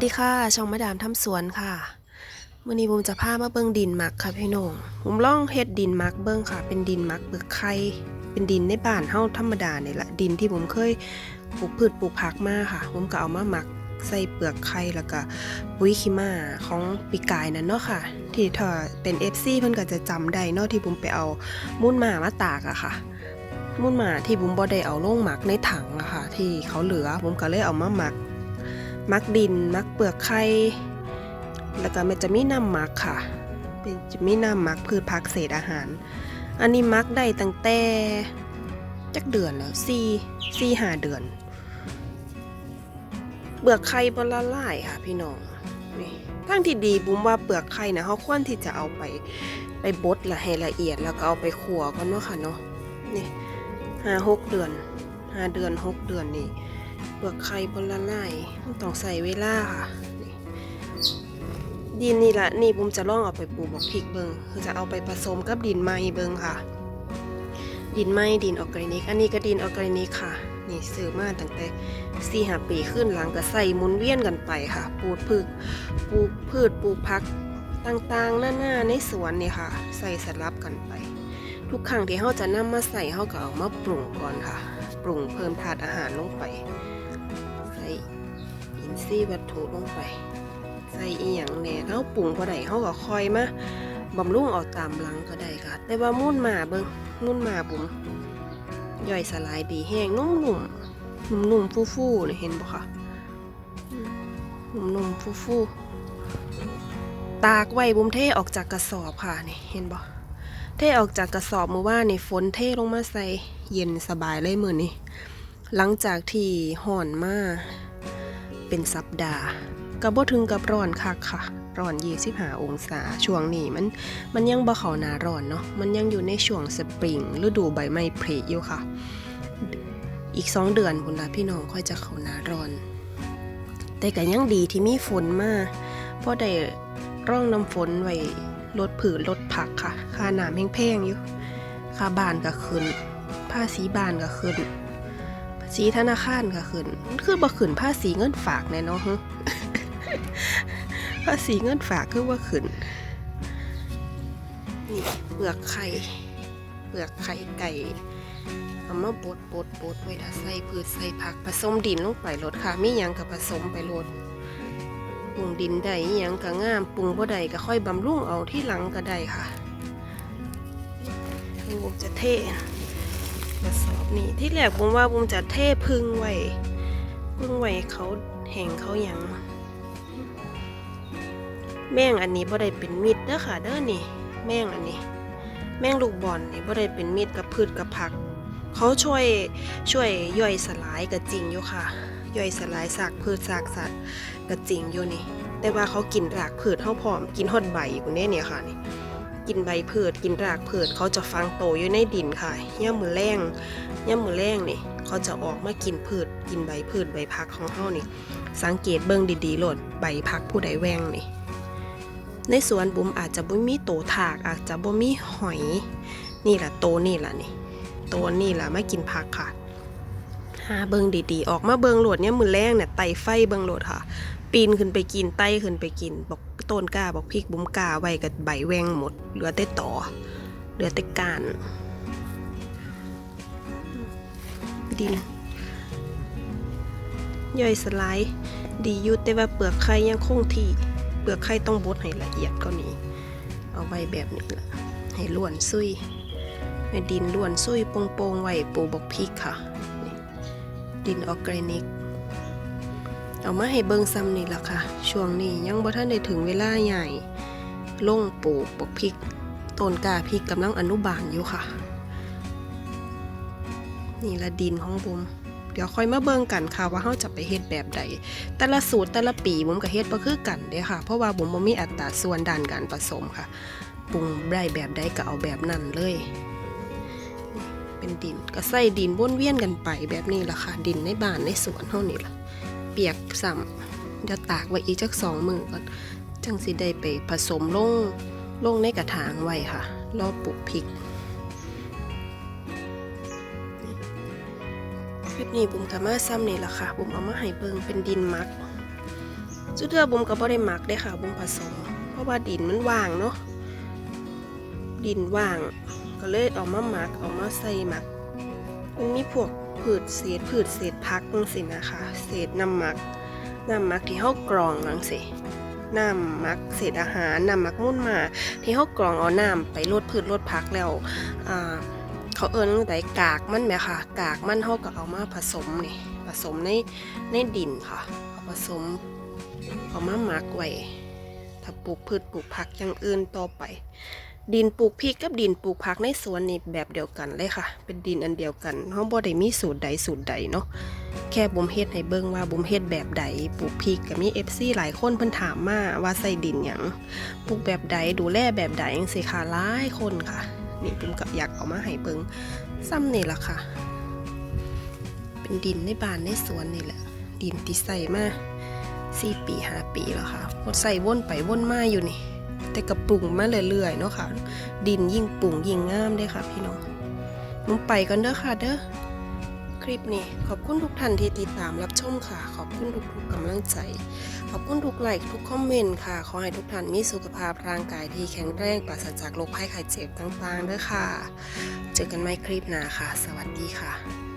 วัสดีค่ะช่องมาดามทำสวนค่ะวันนี้บุมจะพามาเบิ้งดินมักค่ะพี่น้องบุมล่องเฮ็ดดินมักเบิ้งค่ะ เป็นดินมักเปลือกไข่เป็นดินในบ้านเฮาธรรมดาเนี่ยแหละดินที่ผมเคยปลูกพืชปลูกผักมาค่ะผมก็เอามาหมักใส่เปลือกไข่แล้วก็ปุ๋ยขี้มาของปีกายนั่นเนาะค่ะ ที่ถ้าเป็น FC เพิ่นก็จะจำได้เนาะที่ผมไปเอามูลหมามาตากอะค่ะมูลหมาที่บุมบ่ได้เอาลงหมักในถังอะค่ะ ที่เขาเหลือผมก็เลยเอามาหมัก มักดิน มักเปลือกไข่ แล้วก็มันจะมีน้ำมักค่ะ เป็นจะมีน้ำมักพืชผักเศษอาหาร อันนี้มักได้ตั้งแต่จักเดือนแล้วสี่สี่ห้าเดือน เปลือกไข่บละลายค่ะพี่น้องนี่ทางที่ดีบุ้มว่าเปลือกไข่นะเขาควรที่จะเอาไปไปบดละให้ละเอียดแล้วก็เอาไปขัวก่อนเนาะค่ะเนาะนี่ห้าหกเดือนห้าเดือนหกเดือนนี่ เปลือกไข่บนละลายต้องใส่เวลาค่ะดินนี่แหละนี่ผมจะลองเอาไปปลูกบอกพริกเบิงคือจะเอาไปผสมกับดินไม้เบิงค่ะ ดินไม้ดินออร์แกนิก อันนี้ก็ดินออร์แกนิกค่ะ นี่ซื้อมาตั้งแต่สี่ห้าปีขึ้นหลังก็ใส่หมุนเวียนกันไปค่ะปลูกพืชปลูกพืชปลูกผักต่างๆ หน้าๆในสวนนี่ค่ะ ใส่สลับกันไป ทุกครั้งที่เขาจะนำมาใส่เขาก็เอามาปรุงก่อนค่ะ ปรุงเพิ่มธาตุอาหารลงไป ใส่อินทรีย์วัตถุลงไป ใส่อีหยังแหน่เขาปรุงพอได้เขาก็คอยมาบำรุงเอาตามหลังก็ได้ค่ะ แต่ว่ามุ่นหมาเบิงมุ่นหมาบุ๋มย่อยสลายดีแห้งนุ่มๆนุ่มๆฟูๆนี่เห็นบ่คะอืมนุ่มๆฟูๆตากไว้บุ๋มเทออกจากกระสอบค่ะนี่เห็นบ่ เทออกจากกระสอบเมื่อว่านนี่ฝนเทลงมาใส่เย็นสบายเลยมือนี้หลังจากที่ห่อนมาเป็นสัปดาห์ก็บ่ถึงกับร้อนคักค่ะ ร้อน25องศาช่วงนี้มันมันยังบ่เขาหนาร้อนเนาะมันยังอยู่ในช่วงสปริงฤดูใบไม้ผลิอยู่ค่ะ อีก2เดือนพุ่นละพี่น้องค่อยจะเขาหนาร้อน แต่ก็ยังดีที่มีฝนมาเพราะได้ร่องน้ำฝนไว้ ลดผืนลดผักค่ะ ค่าน้ำแพงๆอยู่ ค่าบ้านก็ขึ้นภาษีบ้านก็ขึ้นภาษีธนาคารก็ขึ้นมันคือบ่ขึ้นภาษีเงินฝากแน่นาะฮึภาษีเงินฝากคือว่าขึ้นนี่เปลือกไข่เปลือกไข่ไก่เอามาบดบดบดไว้ถ้าใส่พืชใส่ผักผสมดินลงไปรดค่ะ มีหยังกับผสมไปรด รุงดินได้ยังก็งามปรุงบ่ได้ก็ค่อยบำรุงเอาที่หลังก็ได้ค่ะนี่มจะเทกระสอบนี่ที่แรกผมว่าผมจะเทพึ่งไว้พึ่งไว้เขาแห่งเขาหยังแม่งอันนี้บ่ได้เป็นมิตรเด้อค่ะเด้อนี่ แม่งอันนี้ แม่งลูกบอลนี่บ่ได้เป็นมิตรกับพืชกับผัก เขาช่วยช่วยย่อยสลายก็จริงอยู่ค่ะ ย่อยสลายซากพืชซากสัตว์ก็จริงอยู่นี่ แต่ว่าเขากินรากพืชเฮาพร้อมกินฮอดใบกูแน่เนี่ยค่ะนี่กินใบพืชกินรากพืชเขาจะฟังโตอยู่ในดินค่ะย่ามมือแรงย่ามมือแรงนี่เขาจะออกมากินพืช กินใบพืชใบพักของเขานี่ สังเกตเบิ่งดีๆโลดใบพักผู้ใดแวงนี่ในสวนบุ๋มอาจจะบ่มีโตถากอาจจะบ่มีหอย นี่แหละโตนี่แหละนี่โตนี่แหละไม่กินผักค่ะ หาเบิงดีๆ ออกมาเบิงโหลดเนี่ยมือแรงเนี่ยไต่ไฟเบิงโหลดค่ะ ปีนขึ้นไปกินไต่ขึ้นไปกิน บอกต้นกาบอกพริกบุ้มกาไว้กับใบแวงหมด เหลือแต่ต่อ เหลือแต่กานดิน ย่อยสลาย ดีอยู่แต่ว่าเปลือกไข่ยังคงที่ เปลือกไข่ต้องบดให้ละเอียดก็นี้ เอาไว้แบบนี้ละให้ล้วนซุยให้ดินล้วนซุยโป่งๆไว้ปูบอกพริกค่ะ ดินออร์แกนิก เอามาให้เบิ่งซ้ำนี่ล่ะค่ะ ช่วงนี้ยังบ่ทันได้ถึงเวลาใหญ่ลงปลูกบักพริกต้นกาพริกกำลังอนุบาลอยู่ค่ะ นี่ละดินของบุมเดี๋ยวค่อยมาเบิ่งกันค่ะว่าเฮาจะไปเฮ็ดแบบใด แต่ละสูตรแต่ละปีบุมก็เฮ็ดบ่คือกันเด้ค่ะ เพราะว่าบุมบ่มีอัตราส่วนด้านการผสมค่ะ ปรุงได้แบบใดก็เอาแบบนั้นเลย เป็นดิน ก็ใส่ดินวนเวียนกันไปแบบนี้ล่ะค่ะ ดินในบ้านในสวนเฮานี่ล่ะ เปียกซ้ำเดี๋ยวตากไว้อีกจักสองมือก่อน จังสิได้ไปผสมลงลงในกระถางไว้ค่ะ รอปลูกพริกคลิปนี้บุ๋มก็มาซ้ำนี่แหละค่ะ บุ๋มเอามาให้เบิงเป็นดินมักจุดเทือบุมก็บ่ได้มักได้ค่ะ บุมผสม เพราะว่าดินมันว่างเนาะ ดินว่าง ก็เลยเอามาหมักเอามาใส่หมัก มันมีพวกผืดเศษผืดเศษพักจังสินะคะ เศษน้ำหมักน้ำหมักที่เฮากรองจังสิน้ำหมักเศษอาหารน้ำหมักมุ่นมา ที่เฮากรองเอาน้ำไปลดพืชลดพักแล้วอ่าเขาเอิ้นจั่งใดกากมันไหมคะกากมันเฮาก็เอามาผสมนี่ผสมในในดินค่ะเอาผสมเอามาหมักไว้ถ้าปลูกพืชปลูกผักอย่างอื่นต่อไป ดินปลูกพริกกับดินปลูกผักในสวนนี่แบบเดียวกันเลยค่ะ เป็นดินอันเดียวกันเฮาบ่ได้มีสูตรใดสูตรใดเนาะแค่บุมเฮ็ดให้เบิ่งว่าบุมเฮ็ดแบบใดปลูกพริกก็มี FC หลายคนเพิ่นถามมาว่าใส่ดินหยังปลูกแบบใดดูแลแบบใดจังซี่ค่ะหลายคนค่ะ นี่บุมก็อยากเอามาให้เบิ่งซ้ำนี่ล่ะค่ะ เป็นดินในบ้านในสวนนี่แหละ ดินที่ใส่มา4ปี5ปีแล้วค่ะใส่วนไปวนมาอยู่นี่ แต่กระปรุงมาเรื่อยๆเนาะค่ะ ดินยิ่งปรุงยิ่งงามเด้ค่ะพี่น้องมึงไปกันเด้อค่ะเด้อคลิปนี้ขอบคุณทุกท่านที่ติดตามรับชมค่ะ ขอบคุณทุกๆกำลังใจ ขอบคุณทุกไลค์ทุกคอมเมนต์ค่ะ ขอให้ทุกท่านมีสุขภาพร่างกายที่แข็งแรงปราศจากโรคภัยไข้เจ็บต่างๆเด้อค่ะ เจอกันใหม่คลิปหน้าค่ะ สวัสดีค่ะ